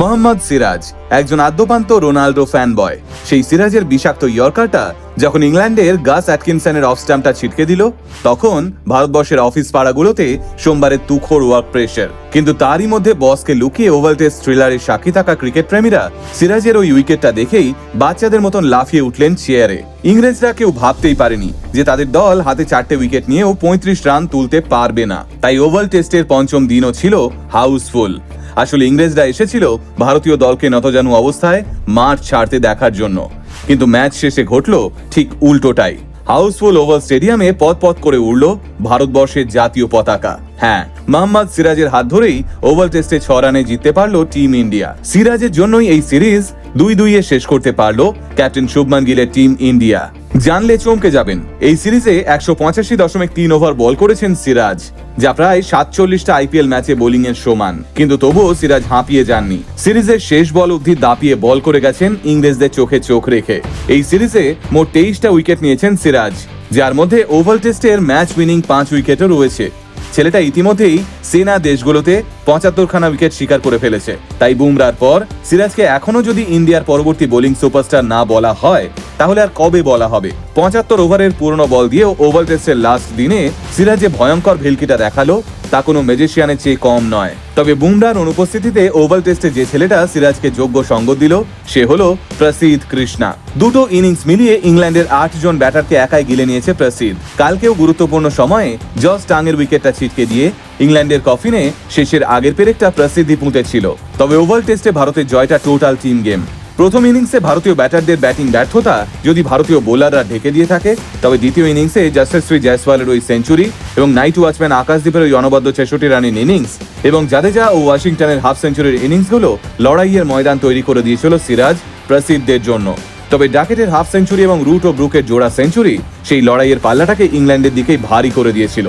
মোহাম্মদ সিরাজ, একজন আদ্যপান্ত Ronaldo fan boy সেই সিরাজের বিষাক্ত ইয়র্কারটা যখন ইংল্যান্ডের গাস অ্যাটকিনসনের অফ স্ট্যাম্পটা ছিটকে দিল, তখন ভারতবর্ষের অফিস পাড়াগুলোতে সোমবারে তুখোর ওয়ার্ক প্রেশার। কিন্তু তারই মধ্যে বসকে লুকিয়ে ওভাল টেস্ট থ্রিলারের সাক্ষী থাকা ক্রিকেট প্রেমীরা সিরাজের ওই উইকেটটা দেখেই বাচ্চাদের মতন লাফিয়ে উঠলেন চেয়ারে। ইংরেজরা কেউ ভাবতেই পারেনি যে তাদের দল হাতে চারটে উইকেট নিয়েও পঁয়ত্রিশ রান তুলতে পারবে না। তাই ওভাল টেস্টের পঞ্চম দিনও ছিল হাউসফুল। আসলে ইংরেজরা এসেছিল ভারতীয় দলকে নতজানু অবস্থায় মাঠ ছাড়তে দেখার জন্য। কিন্তু ম্যাচ শেষে ঘটল ঠিক উল্টোটাই। হাউসফুল ওভার স্টেডিয়ামে পথ পথ করে উড়ল ভারতবর্ষের জাতীয় পতাকা। হ্যাঁ মোহাম্মদ সিরাজের হাত ধরেই ওভাল টেস্টে ছ রানে জিততে পারল টিম ইন্ডিয়া। সিরাজের জন্যই এই সিরিজ দুই দুইয়ে শেষ করতে পারল ক্যাপ্টেন শুভমান গিলের টিম ইন্ডিয়া। জানলে চমকে যাবেন, এই সিরিজে একশো পঁচাশি দশমিক তিন ওভার বল করেছেন সিরাজ, যা প্রায় সাতচল্লিশটা আইপিএল ম্যাচে বোলিং এর সমান। কিন্তু তবুও সিরাজ হাঁপিয়ে যাননি। সিরিজের শেষ বল অবধি দাপিয়ে বল করে গেছেন ইংরেজদের চোখে চোখ রেখে। এই সিরিজে মোট তেইশটা উইকেট নিয়েছেন সিরাজ, যার মধ্যে ওভাল টেস্টের ম্যাচ উইনিং পাঁচ উইকেটও রয়েছে। ছেলেটা ইতিমধ্যেই সেনা দেশগুলোতে পঁচাত্তরখানা উইকেট শিকার করে ফেলেছে। তাই বুমরার পর সিরাজকে এখনও যদি ইন্ডিয়ার পরবর্তী বোলিং সুপারস্টার না বলা হয় তাহলে আর কবে বলা হবে? পঁচাত্তর ওভারের পুরনো বল দিয়ে ওভাল টেস্টের লাস্ট দিনে সিরাজ যে ভয়ঙ্কর ভেলকিটা দেখাল, তা কোনো ম্যাজিশিয়ানের চেয়ে কম নয়। তবে বুমরার অনুপস্থিতিতে ওভাল টেস্টে যে ছেলেটা সিরাজকে যোগ্য সঙ্গ দিল, সে হলো প্রসিদ কৃষ্ণা। দুটো ইনিংস মিলিয়ে ইংল্যান্ডের আট জন ব্যাটারকে একাই গিলে নিয়েছে প্রসিদ কালকেও গুরুত্বপূর্ণ সময়ে জস টাঙের উইকেটটা ছিটকে দিয়ে ইংল্যান্ডের কফিনে শেষের আগের পেরেকটা প্রসিদ্ধি পুঁতেছিল। তবে ওভাল টেস্টে ভারতের জয়টা টোটাল টিম গেম প্রথম ইনিংসে ভারতীয় ব্যাটারদের ব্যাটিং ব্যর্থতা যদি ভারতীয় বোলাররা ঢেকে দিয়ে থাকে, তবে দ্বিতীয় ইনিংসে যশস্বী জয়সওয়ালের ওই সেঞ্চুরি এবং নাইট ওয়াচম্যান আকাশদীপের ওই অনবদ্য ছেষট্টি রানের ইনিংস এবং জাদেজা ও ওয়াশিংটনের হাফ সেঞ্চুরির ইনিংসগুলো লড়াইয়ের ময়দান তৈরি করে দিয়েছিল সিরাজ প্রসিদ্ধদের জন্য। তবে ডাকেটের হাফ সেঞ্চুরি এবং রুট ও ব্রুকের জোড়া সেঞ্চুরি সেই লড়াইয়ের পাল্লাটাকে ইংল্যান্ডের দিকেই ভারী করে দিয়েছিল।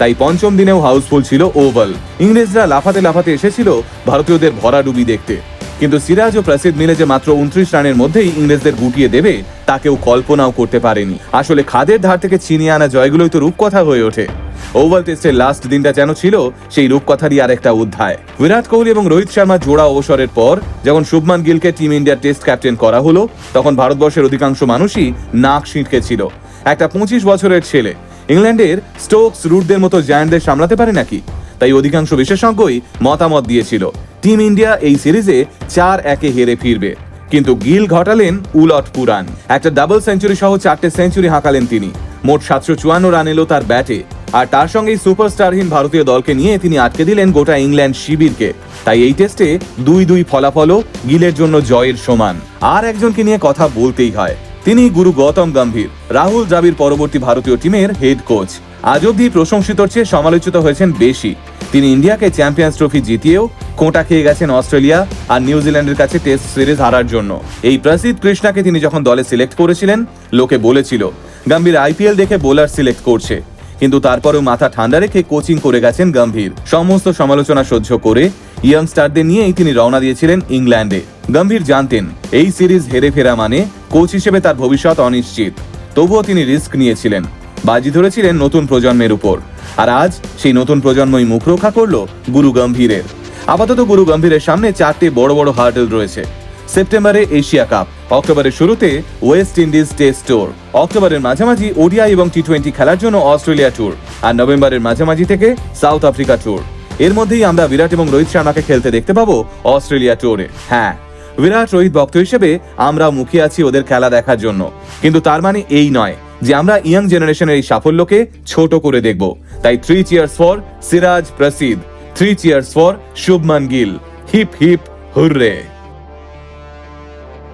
তাই পঞ্চম দিনেও হাউসফুল ছিল ওভাল। ইংরেজরা লাফাতে লাফাতে এসেছিল ভারতীয়দের ভরাডুবি দেখতে। কিন্তু সিরাজ ও প্রসিদ্ধ মিলে যে মাত্র উনত্রিশ রানের মধ্যেই ইংরেজদের গুটিয়ে দেবে তা কেউ কল্পনাও করতে পারেনি। আসলে খাদের ধার থেকে ছিনিয়ে আনা জয়গুলোই তো রূপকথা হয়ে ওঠে। ওভাল টেস্টের লাস্ট দিনটা যেন ছিল, সেই রূপকথারই আর একটা অধ্যায়। বিরাট কোহলি এবং রোহিত শর্মা জোড়া অবসরের পর, যখন শুভমান গিলকে টিম ইন্ডিয়ার টেস্ট ক্যাপ্টেন করা হলো, তখন ভারতবর্ষের অধিকাংশ মানুষই নাক ছিটকে ছিল। একটা পঁচিশ বছরের ছেলে। ইংল্যান্ডের স্টোকস রুটদের মতো জায়ান্টদের সামলাতে পারে নাকি? তাই অধিকাংশ বিশেষজ্ঞই মতামত দিয়েছিল। টিম ইন্ডিয়া এই সিরিজে চার একে হেরে ফিরবে। কিন্তু গিল ঘটালেন উলট পুরান একটা ডাবল সেঞ্চুরি সহ চারটে সেঞ্চুরি হাঁকালেন তিনি। মোট সাতশো চুয়ান্ন রান এলো তার ব্যাটে। আর তার সঙ্গেই সুপারস্টারহীন ভারতীয় দলকে নিয়ে তিনি আটকে দিলেন গোটা ইংল্যান্ড শিবিরকে। তাই এই টেস্টে দুই দুই ফলাফলও গিলের জন্য জয়ের সমান। আর একজনকে নিয়ে কথা বলতেই হয়। তিনি গুরু গৌতম গম্ভীর, রাহুল দ্রাবিড় পরবর্তী ভারতীয় টিমের হেড কোচ আজ অব্দি প্রশংসিতর চেয়ে সমালোচিত হয়েছেন বেশি। তিনি ইন্ডিয়াকে চ্যাম্পিয়ন্স ট্রফি জিতিয়েও কোটা খেয়ে গেছেন অস্ট্রেলিয়া আর নিউজিল্যান্ডের কাছে টেস্ট সিরিজ হারার জন্য। এই প্রসিদ্ধ কৃষ্ণাকে তিনি যখন দলে সিলেক্ট করেছিলেন, লোকে বলেছিল, গম্ভীর আইপিএল দেখে বোলার সিলেক্ট করছে। কিন্তু তারপরেও মাথা ঠান্ডা রেখে কোচিং করে গেছেন গম্ভীর। সমস্ত সমালোচনা সহ্য করে ইয়ংস্টারদের নিয়েই তিনি রওনা দিয়েছিলেন ইংল্যান্ডে। গম্ভীর জানতেন, এই সিরিজ হেরে ফেরা মানে কোচ হিসেবে তার ভবিষ্যৎ অনিশ্চিত। তবুও তিনি রিস্ক নিয়েছিলেন। বাজি ধরেছিলেন নতুন প্রজন্মের উপর। আর আজ সেই নতুন প্রজন্মই মুখ রক্ষা করল গুরু গম্ভীরের। আপাতত গুরু গম্ভীরের সামনে চারটে বড় বড় হার্ডেল রয়েছে। সেপ্টেম্বরে এশিয়া কাপ, অক্টোবরের শুরুতে ওয়েস্ট ইন্ডিজ টেস্ট ট্যুর অক্টোবরের মাঝামাঝি ওডিআই এবং টি টোয়েন্টি খেলার জন্য অস্ট্রেলিয়া ট্যুর, আর নভেম্বরের মাঝামাঝি থেকে সাউথ আফ্রিকা ট্যুর। এর মধ্যেই আমরা বিরাট এবং রোহিত শর্মাকে খেলতে দেখতে পাবো অস্ট্রেলিয়া ট্যুরে। হ্যাঁ বিরাট রোহিত ভক্ত হিসেবে আমরা মুখে আছি ওদের খেলা দেখার জন্য। কিন্তু তার মানে এই নয় যে আমরা ইয়াং জেনারেশনের এই সাফল্যকে ছোট করে দেখব। তাই three cheers for Siraj Prasidh three cheers for Shubman Gill. Hip hip hooray.